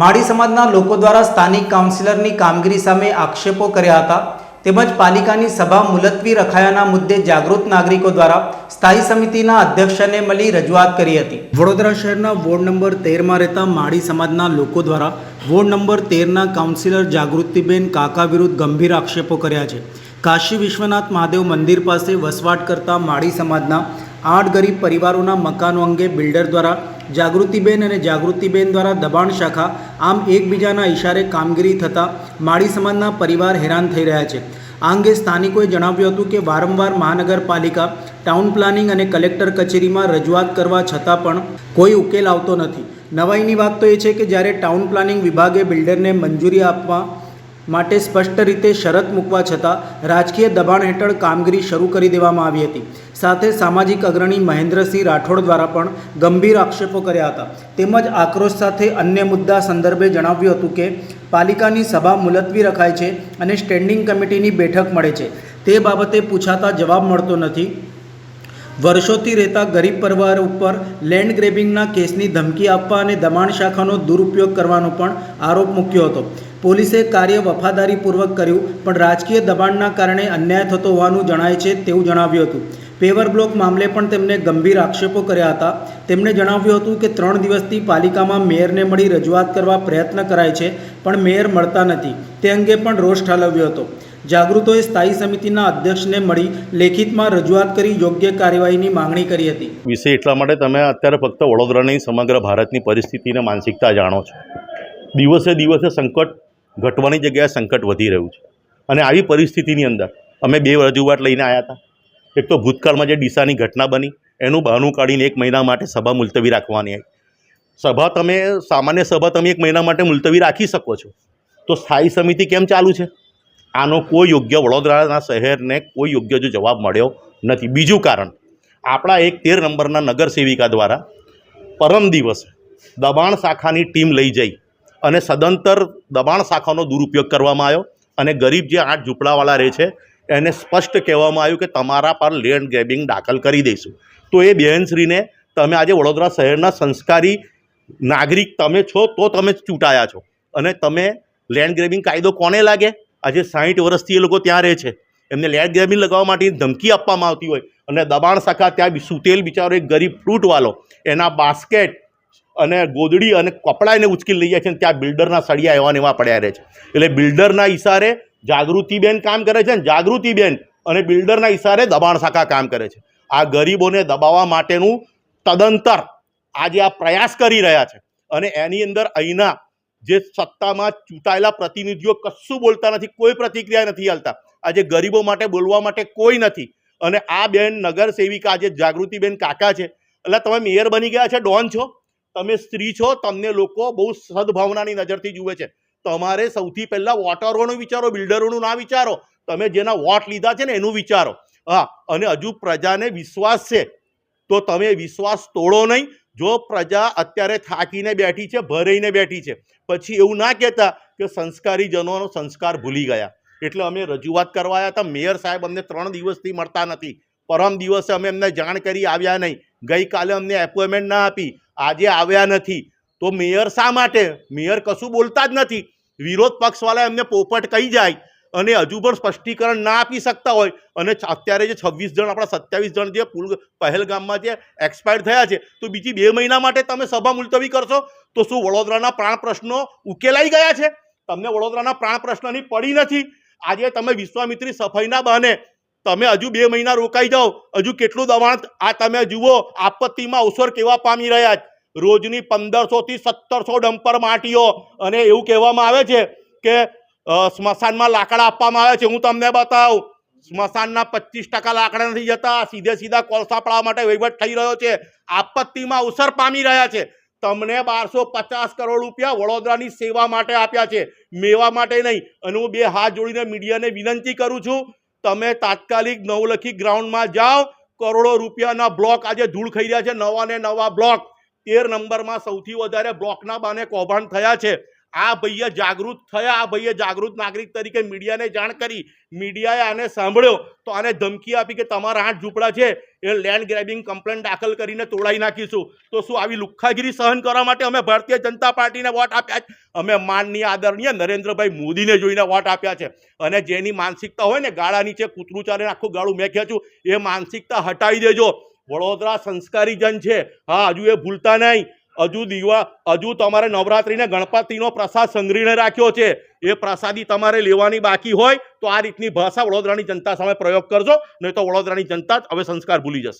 માળી સમાજના લોકો દ્વારા સ્થાનિક કાઉન્સિલરની કામગીરી સામે આક્ષેપો કર્યા હતા. તેમજ પાલિકાની સભા મુલતવી રખાયાના મુદ્દે જાગૃત નાગરિકો દ્વારા સ્થાયી સમિતિના અધ્યક્ષને મળી રજૂઆત કરી હતી. વડોદરા શહેરના વોર્ડ નંબર તેરમાં રહેતા માળી સમાજના લોકો દ્વારા વોર્ડ નંબર તેરના કાઉન્સિલર જાગૃતિબેન કાકા વિરુદ્ધ ગંભીર આક્ષેપો કર્યા છે. કાશી વિશ્વનાથ મહાદેવ મંદિર પાસે વસવાટ કરતા માળી સમાજના આઠ ગરીબ પરિવારોના મકાનો અંગે બિલ્ડર દ્વારા, જાગૃતિબેન અને જાગૃતિબેન દ્વારા દબાણ શાખા આમ એકબીજાના ઇશારે કામગીરી થતાં માળી સમાજના પરિવાર હેરાન થઈ રહ્યા છે. આ અંગે સ્થાનિકોએ જણાવ્યું હતું કે વારંવાર મહાનગરપાલિકા, ટાઉન પ્લાનિંગ અને કલેક્ટર કચેરીમાં રજૂઆત કરવા છતાં પણ કોઈ ઉકેલ આવતો નથી. નવાઈની વાત તો એ છે કે જ્યારે ટાઉન પ્લાનિંગ વિભાગે બિલ્ડરને મંજૂરી આપવા માટે સ્પષ્ટ રીતે શરત મૂકવા છતાં રાજકીય દબાણ હેઠળ કામગીરી શરૂ કરી દેવામાં આવી હતી. સાથે સામાજિક અગ્રણી મહેન્દ્રસિંહ રાઠોડ દ્વારા પણ ગંભીર આક્ષેપો કર્યા હતા. તેમજ આક્રોશ સાથે અન્ય મુદ્દા સંદર્ભે જણાવ્યું હતું કે, પાલિકાની સભા મુલતવી રખાય છે અને સ્ટેન્ડિંગ કમિટીની બેઠક મળે છે. તે બાબતે પૂછાતા જવાબ મળતો નથી. વર્ષોથી રહેતા ગરીબ પરિવાર ઉપર લેન્ડ ગ્રેબિંગના કેસની ધમકી આપવા અને દબાણ શાખાનો દુરુપયોગ કરવાનો પણ આરોપ મૂક્યો હતો. પોલીસે કાર્ય વફાદારીપૂર્વક કર્યું, પણ રાજકીય દબાણના કારણે અન્યાય થતો હોવાનું જણાય છે તેવું જણાવ્યું હતું. પેવર બ્લોક મામલે પણ તેમણે ગંભીર આક્ષેપો કર્યા હતા. તેમણે જણાવ્યું હતું કે ત્રણ દિવસથી પાલિકામાં મેયરને મળી રજૂઆત કરવા પ્રયત્ન કરાય છે, પણ મેયર મળતા નથી. તે અંગે પણ રોષ ઠાલવ્યો હતો. જાગૃતોએ સ્થાયી સમિતિના અધ્યક્ષને મળી લેખિતમાં રજૂઆત કરી યોગ્ય કાર્યવાહીની માંગણી કરી હતી. વિશે એટલા માટે તમે અત્યારે ફક્ત વડોદરાની સમગ્ર ભારતની પરિસ્થિતિને માનસિકતા જાણો છો. દિવસે દિવસે સંકટ ઘટવાની જગ્યાએ સંકટ વધી રહ્યું છે. અને આવી પરિસ્થિતિની અંદર અમે બે રજૂઆત લઈને આવ્યા હતા. એક તો ભૂતકાળમાં જે ડીસાની ઘટના બની, એનું બહાનું કાઢીને એક મહિના માટે સભા મુલતવી રાખવાની આવી. સભા તમે, સામાન્ય સભા તમે એક મહિના માટે મુલતવી રાખી શકો છો. તો સ્થાયી સમિતિ કેમ ચાલુ છે? આનો કોઈ યોગ્ય વડોદરાના શહેરને કોઈ યોગ્ય જો જવાબ મળ્યો નથી. બીજું કારણ, આપણા એક તેર નંબરના નગર સેવિકા દ્વારા પરમ દિવસે દબાણ શાખાની ટીમ લઈ જઈ અને સદંતર દબાણ શાખાનો દુરુપયોગ કરવામાં આવ્યો અને ગરીબ જે આઠ ઝૂંપડાવાળા રહે છે, એને સ્પષ્ટ કહેવામાં આવ્યું કે તમારા પર લેન્ડ ગ્રેબિંગ દાખલ કરી દઈશું. તો એ બહેનશ્રીને તમે આજે વડોદરા શહેરના સંસ્કારી નાગરિક તમે છો તો તમે ચૂંટાયા છો. અને તમે લેન્ડ ગ્રેબિંગ કાયદો કોને લાગે? આજે સાહીઠ વર્ષથી એ લોકો ત્યાં રહે છે. એમને લેન્ડ ગ્રેબિંગ લગાવવા માટે ધમકી આપવામાં આવતી હોય. અને દબાણ શાખા ત્યાં સૂતેલ બિચારો એક ગરીબ ફ્રૂટવાલો એના બાસ્કેટ અને ગોદડી અને કપડાં એને ઉચકી લઈ જાય છે અને ત્યાં બિલ્ડરના સળિયા એવા એવા પડ્યા રહે છે. એટલે બિલ્ડરના ઇશારે જાગૃતિબેન કામ કરે છે ને, જાગૃતિબેન અને બિલ્ડરના ઇશારે દબાણ શાખા કામ કરે છે. આ ગરીબોને દબાવવા માટેનું તદંતર આજે આ પ્રયાસ કરી રહ્યા છે. અને એની અંદર અહીંના જે સત્તામાં ચૂંટાયેલા પ્રતિનિધિઓ કશું બોલતા નથી, કોઈ પ્રતિક્રિયા નથી હાલતા. આજે ગરીબો માટે, બોલવા માટે કોઈ નથી. અને આ બેન નગર સેવિકા આજે જાગૃતિબેન કાકા છે, એટલે તમે મેયર બની ગયા છે, ડોન છો? તમે સ્ત્રી છો, તમને લોકો બહુ સદભાવનાની નજરથી જુએ છે. તમારે સૌથી પહેલાં વોટરોનું વિચારો, બિલ્ડરોનું ના વિચારો. તમે જેના વોટ લીધા છે ને એનું વિચારો. હા, અને હજુ પ્રજાને વિશ્વાસ છે. તો તમે વિશ્વાસ તોડો નહીં. જો પ્રજા અત્યારે થાકીને બેઠી છે, ભરાઈને બેઠી છે, પછી એવું ના કહેતા કે સંસ્કારી જનોનો સંસ્કાર ભૂલી ગયા. એટલે અમે રજૂઆત કરવા આવ્યા હતા. મેયર સાહેબ અમને ત્રણ દિવસથી મળતા નથી. પરમ દિવસે અમે એમને જાણ કરી આવ્યા નહીં. ગઈકાલે અમને એપોઇન્ટમેન્ટ ના આપી. આજે આવ્યા નથી. તો મેયર શા માટે? મેયર કશું બોલતા જ નથી. વિરોધ પક્ષવાળા એમને પોપટ કહી જાય અને હજુ પણ સ્પષ્ટીકરણ ના આપી શકતા હોય. અને અત્યારે જે છવ્વીસ જણ, આપણા સત્યાવીસ જણ જે પુલ, પહેલગામમાં જે એક્સપાયર થયા છે, તો બીજી બે મહિના માટે તમે સભા મુલતવી કરશો? તો શું વડોદરાના પ્રાણ પ્રશ્નો ઉકેલાઈ ગયા છે? તમને વડોદરાના પ્રાણ પ્રશ્નની પડી નથી? આજે તમે વિશ્વામિત્રી સફાઈના બહાને તમે હજુ બે મહિના રોકાઈ જાઓ. હજુ કેટલું દબાણ આ તમે જુઓ, આપત્તિમાં અવસર કેવા પામી રહ્યા છે. રોજની પંદરસોથી સત્તરસો ડમ્પર માટીઓ. અને એવું કહેવામાં આવે છે કે સ્મશાનમાં લાકડા આપવામાં આવે છે. હું તમને બતાવું. સ્મશાનના પચીસ ટકા લાકડા નથી જતા. સીધે સીધા કોલસા પાડવા માટે વહીવટ થઈ રહ્યો છે. આપત્તિમાં અવસર પામી રહ્યા છે. તમને બારસો પચાસ કરોડ રૂપિયા વડોદરાની સેવા માટે આપ્યા છે. મેવા માટે નહીં. અને હું બે હાથ જોડીને મીડિયાને વિનંતી કરું છું તમે તાત્કાલિક નવલખી ગ્રાઉન્ડમાં જાઓ. કરોડો રૂપિયાના બ્લોક આજે ધૂળ ખાઈ રહ્યા છે. નવા ને નવા બ્લોક. તેર નંબરમાં સૌથી વધારે બ્લોકના બાને કૌભાંડ થયા છે. આ ભાઈએ જાગૃત થયા, આ ભાઈએ જાગૃત નાગરિક તરીકે મીડિયાને જાણ કરી. મીડિયાએ આને સાંભળ્યો તો આને ધમકી આપી કે તમારા આઠ ઝૂંપડા છે, એ લેન્ડ ગ્રેબિંગ કમ્પ્લેન દાખલ કરીને તોડાઈ નાખીશું. તો શું આવી લુખ્ખાગીરી સહન કરવા માટે અમે ભારતીય જનતા પાર્ટીને વોટ આપ્યા છે? અમે માનનીય આદરણીય નરેન્દ્રભાઈ મોદીને જોઈને વોટ આપ્યા છે. અને જેની માનસિકતા હોય ને, ગાળા નીચે કૂતરું ચાલે આખું ગાળું મેં છું એ માનસિકતા હટાવી દેજો. વડોદરા સંસ્કારી જન છે. હા, હજુ એ ભૂલતા નહીં. હજુ દીવા હજુ તમારે નવરાત્રિને ગણપતિનો પ્રસાદ સંગ્રહીને રાખ્યો છે. એ પ્રસાદી તમારે લેવાની બાકી હોય તો આ રીતની ભાષા વડોદરાની જનતા સામે પ્રયોગ કરજો, નહીં તો વડોદરાની જનતા હવે સંસ્કાર ભૂલી જશે.